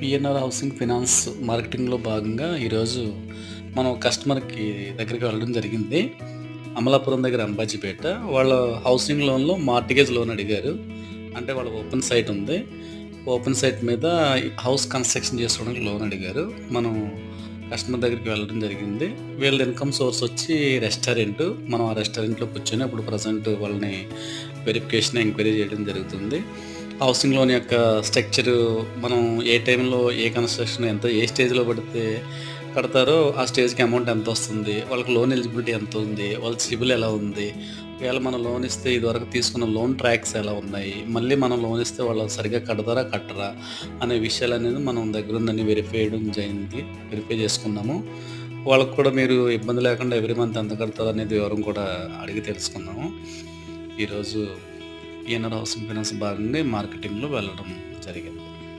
PNR housing finance మార్కెటింగ్లో భాగంగా ఈరోజు మనం కస్టమర్కి దగ్గరికి వెళ్ళడం జరిగింది. అమలాపురం దగ్గర అంబాజీపేట. వాళ్ళ హౌసింగ్ లోన్లో మార్టిగేజ్ లోన్ అడిగారు. అంటే వాళ్ళ ఓపెన్ సైట్ ఉంది. ఓపెన్ సైట్ మీద హౌస్ కన్స్ట్రక్షన్ చేసుకోవడానికి లోన్ అడిగారు. మనం కస్టమర్ దగ్గరికి వెళ్ళడం జరిగింది. వీళ్ళ ఇన్కమ్ సోర్స్ వచ్చి రెస్టారెంట్. మనం ఆ రెస్టారెంట్లో కూర్చొని అప్పుడు ప్రజెంట్ వాళ్ళని వెరిఫికేషన్ ఎంక్వైరీ చేయడం జరుగుతుంది. హౌసింగ్ లోన్ యొక్క స్ట్రక్చర్ మనం ఏ టైంలో ఏ కన్స్ట్రక్షన్ ఎంత ఏ స్టేజ్లో పడితే కడతారో ఆ స్టేజ్కి అమౌంట్ ఎంత వస్తుంది వాళ్ళకి లోన్ ఎలిజిబిలిటీ ఎంత ఉంది వాళ్ళ సిబిల్ ఎలా ఉంది ఒకవేళ మనం లోన్ ఇస్తే ఇదివరకు తీసుకున్న లోన్ ట్రాక్స్ ఎలా ఉన్నాయి మళ్ళీ మనం లోన్ ఇస్తే వాళ్ళు సరిగ్గా కడతారా కట్టరా అనే విషయాలు అనేది మనం దగ్గర ఉందని వెరిఫై చేయడం జరిగింది వెరిఫై చేసుకున్నాము. వాళ్ళకు కూడా మీరు ఇబ్బంది లేకుండా ఎవ్రీ మంత్ ఎంత కడతారు అనేది వివరం కూడా అడిగి తెలుసుకున్నాము. ఈరోజు ఈయన హౌసింగ్ ఫైనాన్స్ భాగంగా ఈ మార్కెటింగ్లో వెళ్ళడం జరిగింది.